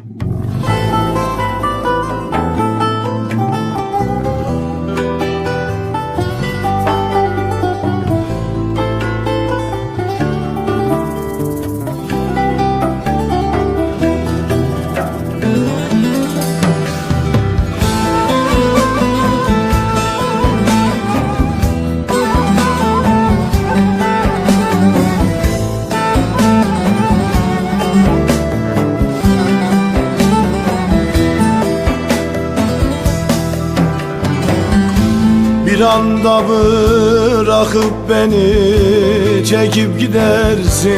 Ooh. Bir anda bırakıp beni çekip gidersin.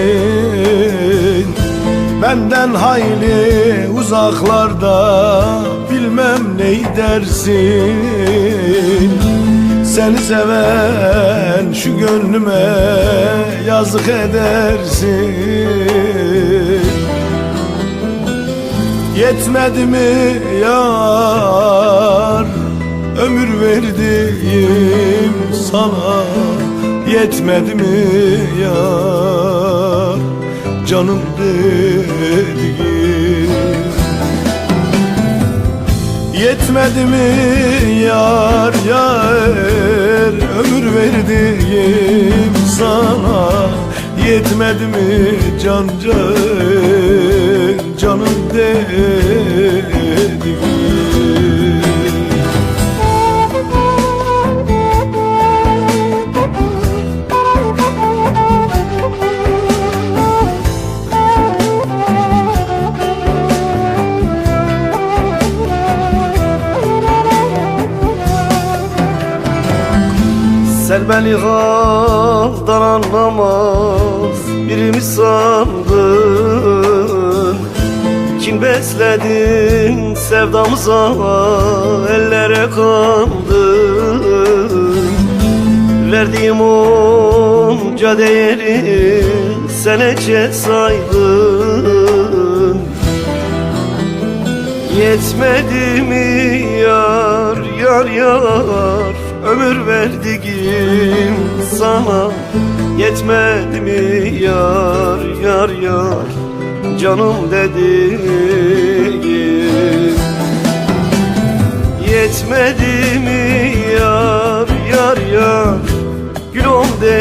Benden hayli uzaklarda bilmem ne dersin. Seni seven şu gönlüme yazık edersin. Yetmedi mi yar ömür verdiğim sana Yetmedi mi yar canım dediğim Yetmedi mi yar yar? Ömür verdiğim sana Yetmedi mi can can? canım Sen beni haldan anlamaz birimi sandın? Kim besledin sevdamıza ellere kandın? Verdiğim onca değeri sen saydın Yetmedi mi yar yar yar Ömür verdiğim sana Yetmedi mi yar yar yar? Canım dediğim Yetmedi mi yar yar yar? Gülüm de